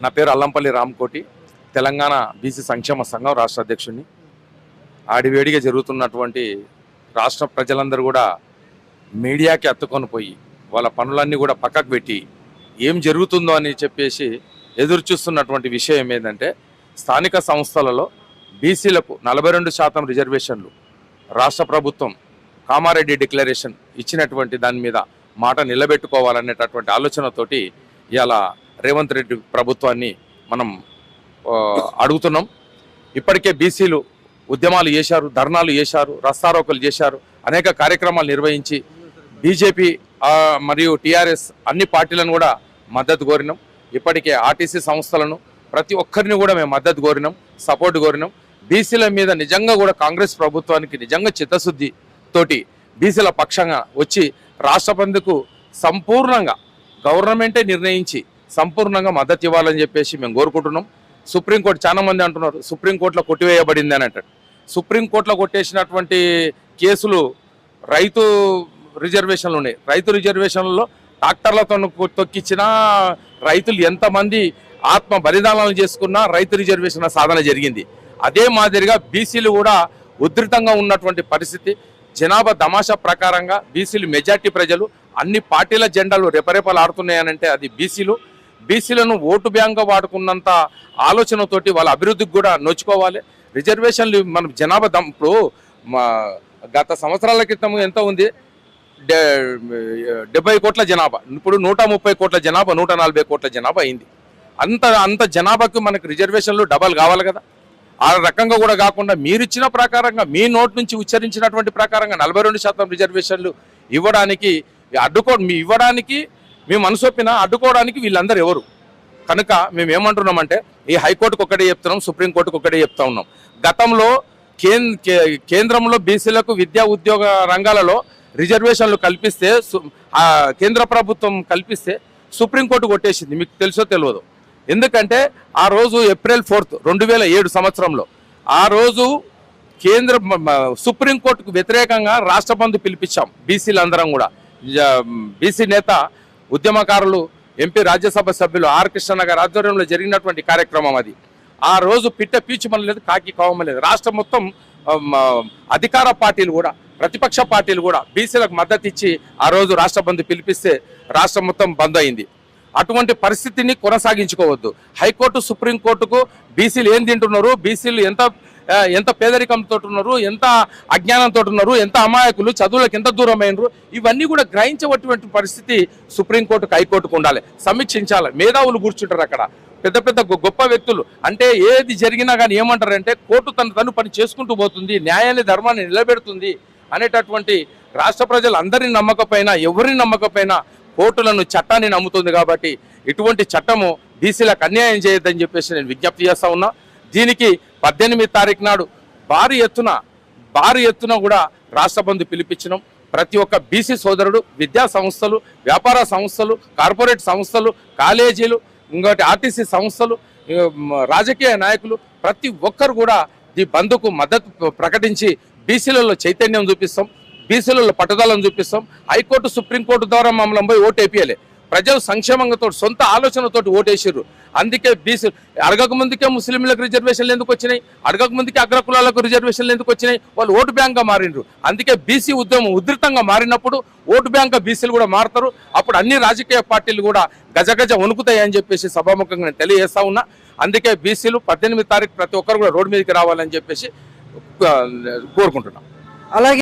నా పేరు అల్లంపల్లి రామ్కోటి తెలంగాణ బీసీ సంక్షేమ సంఘం రాష్ట్ర అధ్యక్షుడిని. ఆడివేడిగా జరుగుతున్నటువంటి రాష్ట్ర ప్రజలందరూ కూడా మీడియాకి అత్తుకొని పోయి వాళ్ళ పనులన్నీ కూడా పక్కకు పెట్టి ఏం జరుగుతుందో అని చెప్పేసి ఎదురు చూస్తున్నటువంటి విషయం ఏంటంటే స్థానిక సంస్థలలో బీసీలకు నలభై రెండు శాతం రిజర్వేషన్లు రాష్ట్ర ప్రభుత్వం కామారెడ్డి డిక్లరేషన్ ఇచ్చినటువంటి దాని మీద మాట నిలబెట్టుకోవాలనేటటువంటి ఆలోచనతోటి ఇలా రేవంత్ రెడ్డి ప్రభుత్వాన్ని మనం అడుగుతున్నాం. ఇప్పటికే బీసీలు ఉద్యమాలు చేశారు ధర్నాలు చేశారు రస్తారోకలు చేశారు అనేక కార్యక్రమాలు నిర్వహించి బీజేపీ మరియు టీఆర్ఎస్ అన్ని పార్టీలను కూడా మద్దతు కోరినాం. ఇప్పటికే ఆర్టీసీ సంస్థలను ప్రతి ఒక్కరిని కూడా మేము మద్దతు కోరినాం సపోర్ట్ కోరినాం. బీసీల మీద నిజంగా కూడా కాంగ్రెస్ ప్రభుత్వానికి నిజంగా చిత్తశుద్ధి తోటి బీసీల పక్షంగా వచ్చి రాష్ట్రపతికు సంపూర్ణంగా గవర్నమెంటే నిర్ణయించి సంపూర్ణంగా మద్దతు ఇవ్వాలని చెప్పేసి మేము కోరుకుంటున్నాం. సుప్రీంకోర్టు చాలా మంది అంటున్నారు సుప్రీంకోర్టులో కొట్టివేయబడింది అని అంటారు. సుప్రీంకోర్టులో కొట్టేసినటువంటి కేసులు రైతు రిజర్వేషన్లు ఉన్నాయి. రైతు రిజర్వేషన్లలో ట్రాక్టర్లతో తొక్కిచ్చినా రైతులు ఎంతమంది ఆత్మ బలిదానాలు చేసుకున్నా రైతు రిజర్వేషన్ సాధన జరిగింది. అదే మాదిరిగా బీసీలు కూడా ఉధృతంగా ఉన్నటువంటి పరిస్థితి. జనాభా తమాషా ప్రకారంగా బీసీలు మెజార్టీ ప్రజలు అన్ని పార్టీల జెండాలు రెపరెపలాడుతున్నాయనంటే అది బీసీలు. బీసీలను ఓటు బ్యాంక్గా వాడుకున్నంత ఆలోచనతోటి వాళ్ళ అభివృద్ధికి కూడా నోచుకోవాలి రిజర్వేషన్లు మన జనాభా దం ఇప్పుడు గత సంవత్సరాల క్రితం ఎంత ఉంది? డె- డెబ్బై కోట్ల జనాభా. ఇప్పుడు నూట ముప్పై కోట్ల జనాభా నూట నలభై కోట్ల జనాభా అయింది. అంత అంత జనాభాకు మనకు రిజర్వేషన్లు డబల్ కావాలి కదా. ఆ రకంగా కూడా కాకుండా మీరు ఇచ్చిన ప్రకారంగా మీ నోట్ నుంచి ఉచ్చరించినటువంటి ప్రకారంగా నలభై రెండు శాతం రిజర్వేషన్లు ఇవ్వడానికి అడ్డుకో మీ ఇవ్వడానికి మీ మనసొప్పిన అడ్డుకోవడానికి వీళ్ళందరూ ఎవరు? కనుక మేము ఏమంటున్నామంటే ఈ హైకోర్టుకు ఒకటే చెప్తున్నాం సుప్రీంకోర్టుకు ఒకటే చెప్తా ఉన్నాం. గతంలో కేంద్రంలో బీసీలకు విద్యా ఉద్యోగ రంగాలలో రిజర్వేషన్లు కల్పిస్తే కేంద్ర ప్రభుత్వం కల్పిస్తే సుప్రీంకోర్టు కొట్టేసింది. మీకు తెలుసో తెలియదు? ఎందుకంటే ఆ రోజు ఏప్రిల్ ఫోర్త్ రెండు వేల ఏడు సంవత్సరంలో ఆ రోజు కేంద్ర సుప్రీంకోర్టుకు వ్యతిరేకంగా రాష్ట్ర బంధు పిలిపించాం బీసీలు అందరం కూడా బీసీ నేత ఉద్యమకారులు ఎంపీ రాజ్యసభ సభ్యులు ఆర్ కృష్ణ గారి ఆధ్వర్యంలో జరిగినటువంటి కార్యక్రమం అది. ఆ రోజు పిట్ట పీచుమనలేదు కాకి కావమలేదు రాష్ట్రం మొత్తం అధికార పార్టీలు కూడా ప్రతిపక్ష పార్టీలు కూడా బీసీలకు మద్దతు ఇచ్చి ఆ రోజు రాష్ట్ర బంధు పిలిపిస్తే రాష్ట్రం మొత్తం బంద్ అయింది. అటువంటి పరిస్థితిని కొనసాగించుకోవద్దు. హైకోర్టు సుప్రీంకోర్టుకు బీసీలు ఏం తింటున్నారు? బీసీలు ఎంత ఎంత పేదరికంతో ఉన్నారు ఎంత అజ్ఞానంతో ఉన్నారు ఎంత అమాయకులు? చదువులకు ఎంత దూరమైనరు? ఇవన్నీ కూడా గ్రహించబట్టినటువంటి పరిస్థితి సుప్రీంకోర్టుకు హైకోర్టుకు ఉండాలి. సమీక్షించాలి. మేధావులు కూర్చుంటారు అక్కడ. పెద్ద పెద్ద గొ- గొప్ప వ్యక్తులు. అంటే ఏది జరిగినా కానీ ఏమంటారంటే కోర్టు తన తను పని చేసుకుంటూ పోతుంది న్యాయాన్ని ధర్మాన్ని నిలబెడుతుంది అనేటటువంటి రాష్ట్ర ప్రజలు అందరిని నమ్మకపోయినా ఎవరిని నమ్మకపోయినా కోర్టులను చట్టాన్ని నమ్ముతుంది కాబట్టి ఇటువంటి చట్టము బీసీలకు అన్యాయం చేయొద్దని చెప్పేసి నేను విజ్ఞప్తి చేస్తా ఉన్నా. దీనికి పద్దెనిమిది తారీఖు నాడు భారీ ఎత్తున భారీ ఎత్తున కూడా రాష్ట్ర బంధు పిలిపించినాం. ప్రతి ఒక్క బీసీ సోదరుడు విద్యా సంస్థలు వ్యాపార సంస్థలు కార్పొరేట్ సంస్థలు కాలేజీలు ఇంకోటి ఆర్టీసీ సంస్థలు రాజకీయ నాయకులు ప్రతి ఒక్కరు కూడా ఈ బంద్కు మద్దతు ప్రకటించి బీసీలలో చైతన్యం చూపిస్తాం. బీసీలలో పట్టుదలను చూపిస్తాం. హైకోర్టు సుప్రీంకోర్టు ద్వారా మమ్మల్ని పోయి ఓటు వేపియలే ప్రజలు సంక్షేమంతో సొంత ఆలోచనతోటి ఓటేసారు అందుకే బీసీ అడగక ముందుకే ముస్లింలకు రిజర్వేషన్లు ఎందుకు వచ్చినాయి? అడగక ముందుకే అగ్రకులాలకు రిజర్వేషన్లు ఎందుకు వచ్చినాయి? వాళ్ళు ఓటు బ్యాంక్గా మారిండ్రు. అందుకే బీసీ ఉద్యమం ఉధృతంగా మారినప్పుడు ఓటు బ్యాంక్గా బీసీలు కూడా మారుతారు. అప్పుడు అన్ని రాజకీయ పార్టీలు కూడా గజగజ వణుకుతాయి అని చెప్పేసి సభాముఖంగా నేను తెలియజేస్తా ఉన్నా. అందుకే బీసీలు పద్దెనిమిది తారీఖు ప్రతి ఒక్కరు కూడా రోడ్డు మీదకి రావాలని చెప్పేసి కోరుకుంటున్నాం. అలాగే